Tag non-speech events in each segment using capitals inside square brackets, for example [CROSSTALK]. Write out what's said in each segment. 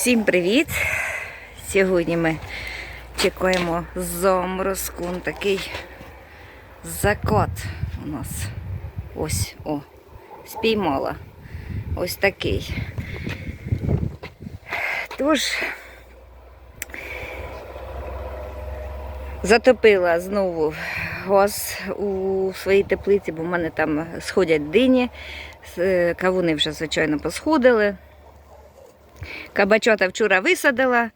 Всім привіт! Сьогодні ми чекаємо заморозку. Такий закат у нас. Ось, о, спіймала. Ось такий. Тож затопила знову газ у своїй теплиці, бо в мене там сходять дині. Е, Кавуни вже, звичайно, посходили. Кабачата вчора висадила.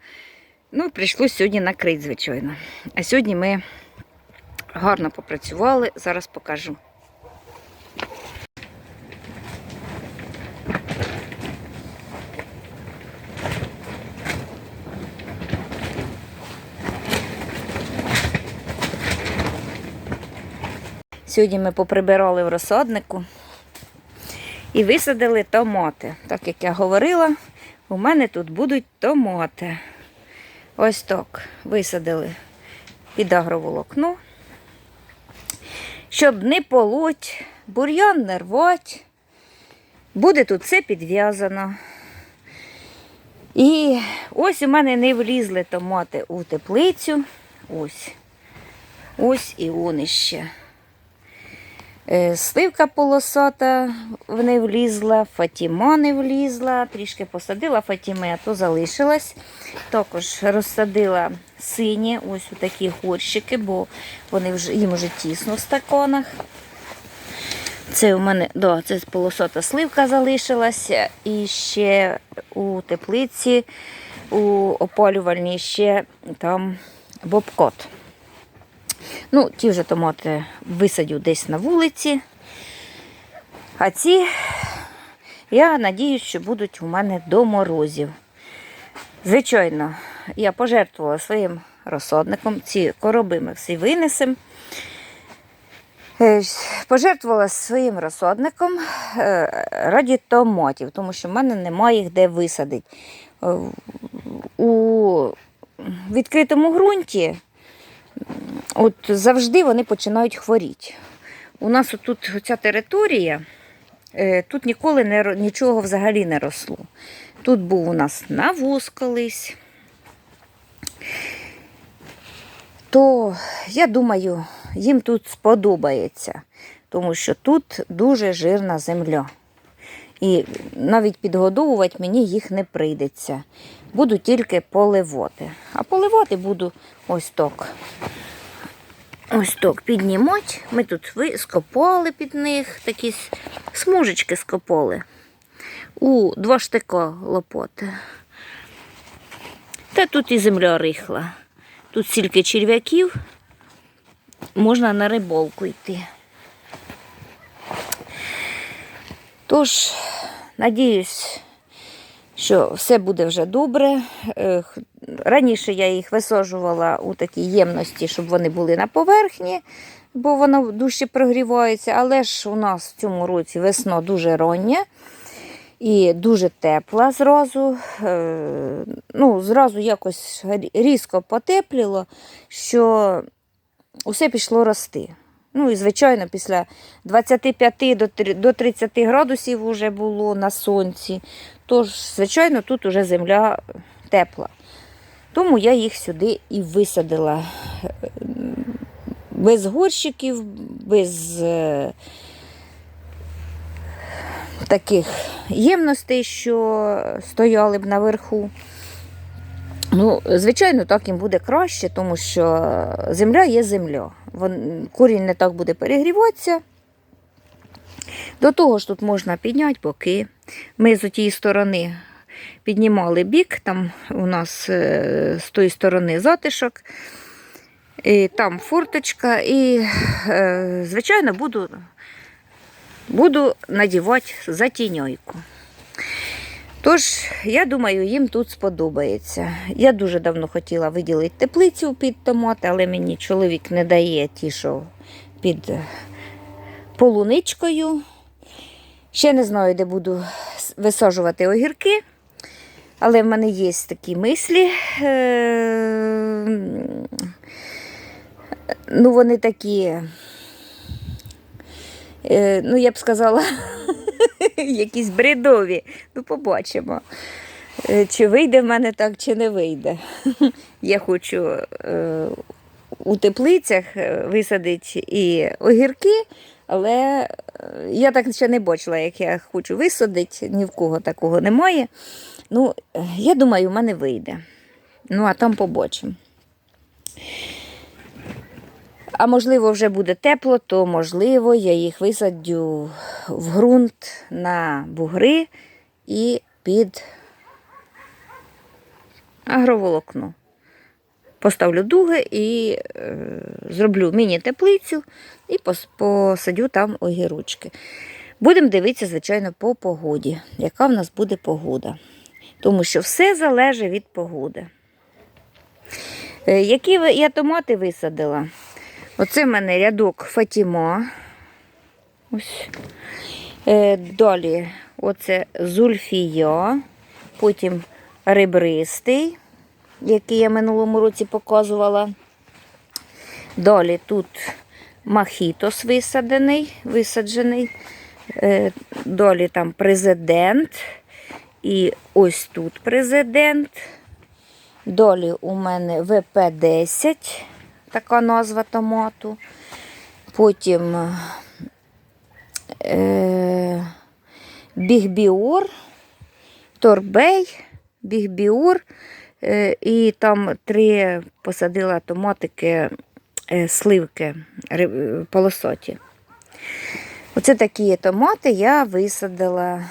Ну, прийшлось сьогодні накрити, звичайно. А сьогодні ми гарно попрацювали, зараз покажу. Сьогодні ми поприбирали в розсаднику і висадили томати. Так як я говорила, у мене тут будуть томати. Ось так висадили під агроволокно. Щоб не полоть, бур'ян не рвать. Буде тут все підв'язано. І ось у мене не влізли томати у теплицю. Ось. Ось і он іще. Е, Сливка полосата не влізла, Фатіма не влізла, трішки посадила Фатіми, а то залишилась. Також розсадила сині, ось у такі горщики, бо вони вже, їм вже тісно в стаканах. Це у мене да, це полосата сливка залишилася. І ще у теплиці, у опалювальній ще там бобкот. Ну, ті вже томати висадю десь на вулиці. А ці, я надіюсь, що будуть у мене до морозів. Звичайно, я пожертвувала своїм розсадником. Ці короби ми всі винесемо. Е, Пожертвувала своїм розсадником е, раді томатів, тому що в мене немає їх де висадити. Е, У відкритому ґрунті от завжди вони починають хворіти. У нас тут ця територія, е, тут ніколи не, нічого взагалі не росло. Тут був у нас навоз колись. То я думаю, їм тут сподобається, тому що тут дуже жирна земля. І навіть підгодовувати мені їх не прийдеться. Буду тільки поливати. А поливати буду ось так. Ось так піднімати. Ми тут скопали під них, такі смужечки скопали. У два штика лопоти. Та тут і земля рихла. Тут стільки черв'яків, можна на риболку йти. Тож, надіюсь, що все буде вже добре. Раніше я їх висаджувала у такій ємності, щоб вони були на поверхні, бо воно дужче прогрівається. Але ж у нас в цьому році весна дуже рання і дуже тепла зразу. Е, Ну, зразу якось різко потепліло, що усе пішло рости. Ну і звичайно, після 25 до до 30 градусів вже було на сонці. Тож, звичайно, тут уже земля тепла. Тому я їх сюди і висадила. Без горщиків, без е, таких ємностей, що стояли б наверху. Ну, звичайно, так їм буде краще, тому що земля є земля. Корінь не так буде перегріватися. До того ж, тут можна підняти боки. Ми з тієї сторони піднімали бік, там у нас е, з тої сторони затишок, і там форточка, і, е, звичайно, буду, буду надівати затіньойку. Тож, я думаю, їм тут сподобається. Я дуже давно хотіла виділити теплицю під томати, але мені чоловік не дає ті, що під полуничкою. Ще не знаю, де буду висаджувати огірки, але в мене є такі мислі. Е, Ну, вони такі, е, ну, я б сказала, [LAUGHS] якісь бредові. Ну, побачимо. Е, Чи вийде в мене так, чи не вийде. [LAUGHS] Я хочу у теплицях висадити і огірки, але я так ще не бачила, як я хочу висадити, ні в кого такого немає. Ну, я думаю, в мене вийде. Ну, а там побачимо. А можливо, вже буде тепло, то можливо, я їх висадю в ґрунт на бугри і під агроволокно. Поставлю дуги і е, зроблю міні-теплицю і посадю там огірочки. Будемо дивитися, звичайно, по погоді, яка в нас буде погода. Тому що все залежить від погоди. Е, Які я томати висадила? Оце в мене рядок Фатіма. Ось. Е, далі оце зульфія, потім ребристий, який я минулому році показувала. Далі тут махітос висаджений, висаджений. Е, далі там президент. І ось тут президент. Далі у мене ВП-10, така назва томату. Потім е, Бігбіор, Торбей, Бігбіор. Е, і там три посадила томатики, е, сливки полосоті. Оце такі томати я висадила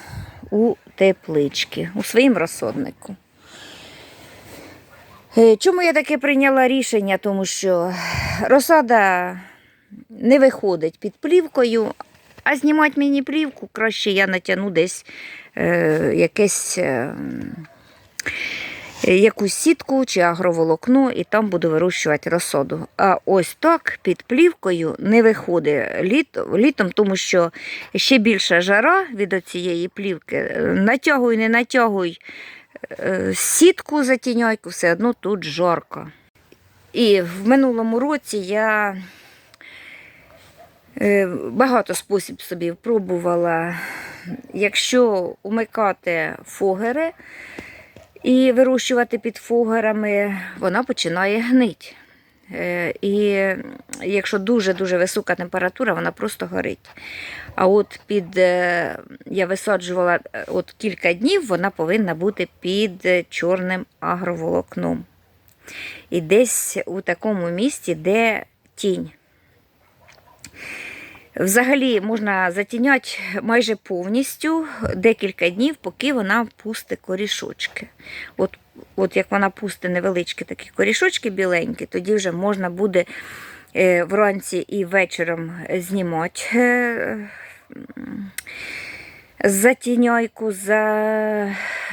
у теплички, у своїм розсаднику. Е, Чому я таке прийняла рішення? Тому що розсада не виходить під плівкою, а знімати мені плівку краще я натягну десь е, якесь. Е, якусь сітку чи агроволокно, і там буду вирощувати розсаду. А ось так під плівкою не виходить літ, літом, тому що ще більша жара від цієї плівки. Натягуй, не натягуй е, сітку затіняйку, все одно тут жарко. І в минулому році я е, багато спосіб собі пробувала. Якщо умикати фогери, і вирощувати під фугерами, вона починає гнити. Е, І якщо дуже-дуже висока температура, вона просто горить. А от під е, я висаджувала е, от кілька днів, вона повинна бути під чорним агроволокном. І десь у такому місці, де тінь. Взагалі можна затіняти майже повністю декілька днів, поки вона пусте корішочки. От, от як вона пусте невеличкі такі корішочки біленькі, тоді вже можна буде е, вранці і вечором знімати е, затіняйку. За...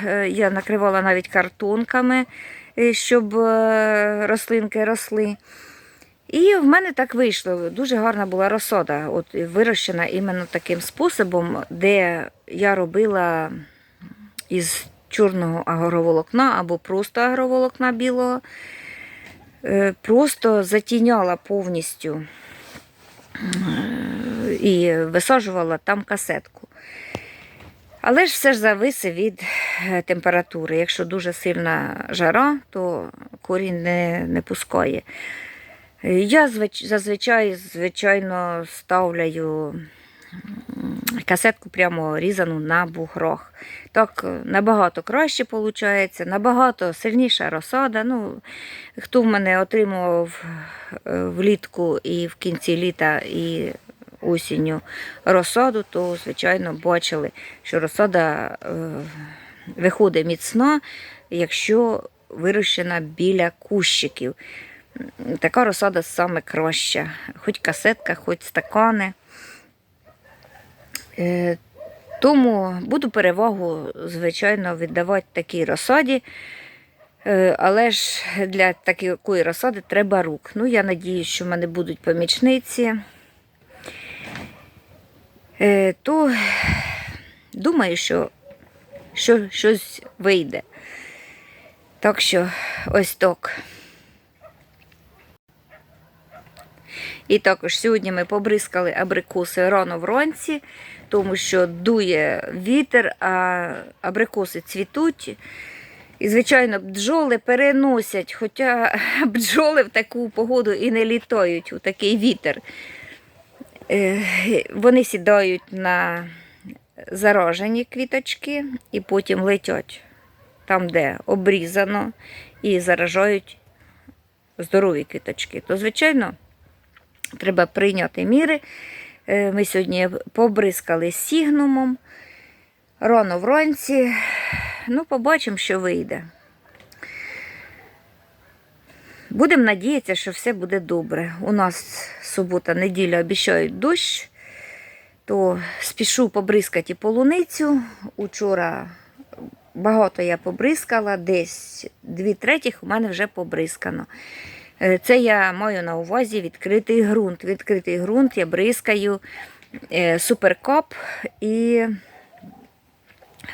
е, Я накривала навіть картонками, щоб рослинки росли. І в мене так вийшло. Дуже гарна була розсада, от вирощена іменно таким способом, де я робила із чорного агроволокна або просто агроволокна білого, е, просто затіняла повністю е, і висаджувала там касетку. Але ж все ж зависить від е, температури. Якщо дуже сильна жара, то корінь не, не пускає. Я зазвичай, звичайно, ставляю касетку прямо різану на буграх. Так е, набагато краще виходить, набагато сильніша розсада. Ну, хто в мене отримував е, влітку і в кінці літа і осінню розсаду, то, звичайно, бачили, що розсада е, виходить міцна, якщо вирощена біля кущиків. Така розсада саме краща. Хоч касетка, хоч стакани. Е, Тому буду перевагу, звичайно, віддавати такій розсаді. Е, Але ж для такої розсади треба рук. Ну, я надію, що в мене будуть помічниці. Е, То думаю, що, що щось вийде. Так що ось так. І також сьогодні ми побризкали абрикоси рано вранці, тому що дує вітер, а абрикоси цвітуть. І, звичайно, бджоли переносять, хоча [LAUGHS] бджоли в таку погоду і не літають у такий вітер. Е, Вони сідають на заражені квіточки і потім летять там, де обрізано, і заражають здорові квіточки. То, звичайно, треба прийняти міри. Е, Ми сьогодні побризкали сігнумом. Рано вранці. Ну, побачимо, що вийде. Будемо надіятися, що все буде добре. У нас субота, неділя обіцяють дощ, то спішу побризкати полуницю. Учора багато я побризкала, десь дві третіх у мене вже побризкано. Е, Це я маю на увазі відкритий ґрунт. Відкритий ґрунт я бризкаю е, суперкоп і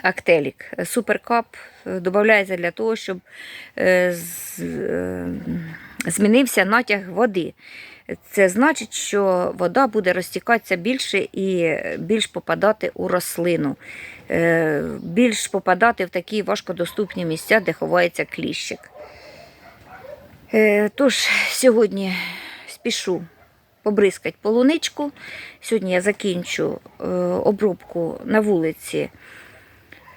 актелік. Суперкап е, додається для того, щоб змінився натяг води. Це значить, що вода буде розтікатися більше і більш попадати у рослину, більш попадати в такі важкодоступні місця, де ховається кліщик. Е, Тож, сьогодні спішу побризкати полуничку. Сьогодні я закінчу е, обробку на вулиці.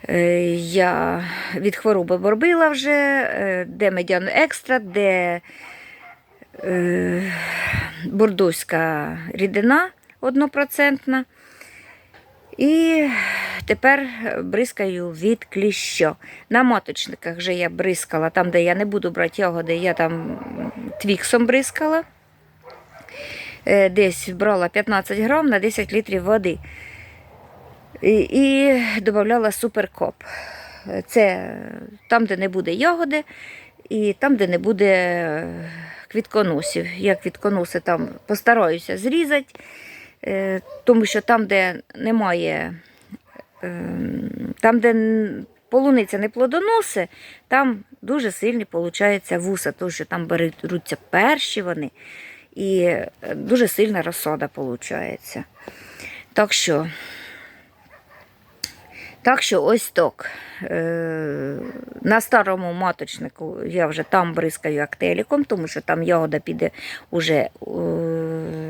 Е, Я від хвороби борбила вже, де медян екстра, де бордоська рідина однопроцентна. І тепер бризкаю від кліща. На маточниках вже я бризкала, там, де я не буду брати ягоди, я там твіксом бризкала. Е, Десь брала 15 грам на 10 літрів води. І, і додавала суперкоп. Це там, де не буде ягоди, і там, де не буде квітконосів. Я квітконоси там постараюся зрізати, е, тому що там, де немає, е, там, де полуниця не плодоноси, там дуже сильні виходить вуса, тому що там беруться перші вони, і е, дуже сильна розсада виходить. Так що. Так що ось так. Е, На старому маточнику я вже там бризкаю актеліком, тому що там ягода піде уже е,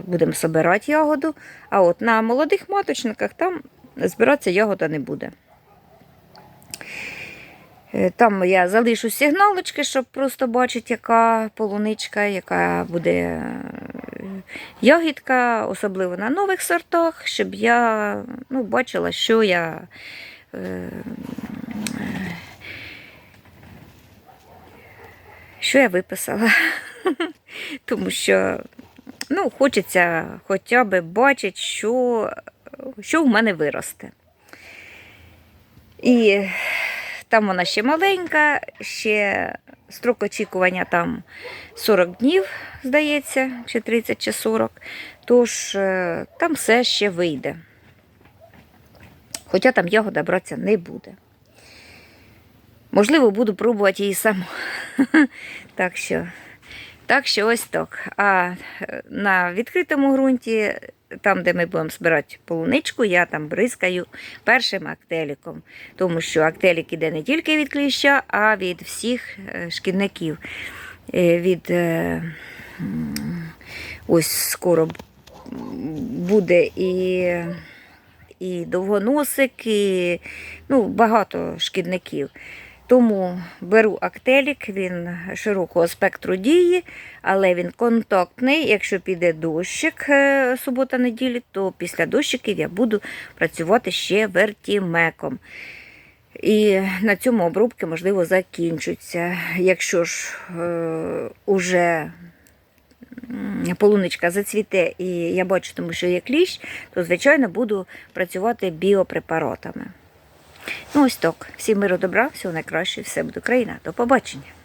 будемо збирати ягоду. А от на молодих маточниках там збиратися ягода не буде. Е, Там я залишу сигналочки, щоб просто бачити, яка полуничка, яка буде ягідка, особливо на нових сортах, щоб я ну, бачила, що я. Е, Що я виписала? [LAUGHS] Тому що ну, хочеться хоча б бачити, що, що в мене виросте. І там вона ще маленька, ще строк очікування там 40 днів, здається, чи 30, чи 40. Тож е, там все ще вийде. Хоча там ягода братися не буде. Можливо, буду пробувати її сама. [LAUGHS] так, що, так що ось так. А е, на відкритому ґрунті, там, де ми будемо збирати полуничку, я там бризкаю першим актеліком. Тому що актелік іде не тільки від кліща, а від всіх е, шкідників. Е, Від ось скоро буде і і довгоносик, і ну, багато шкідників. Тому беру актелік, він широкого спектру дії, але він контактний. Якщо піде дощик е, субота-неділі, то після дощиків я буду працювати ще вертімеком. І на цьому обробки, можливо, закінчуться. Якщо ж е, уже полуничка зацвіте і я бачу, тому що є кліщ, то, звичайно, буду працювати біопрепаратами. Ну, ось так. Всім миру добра, всього найкраще, все буде Україна. До побачення.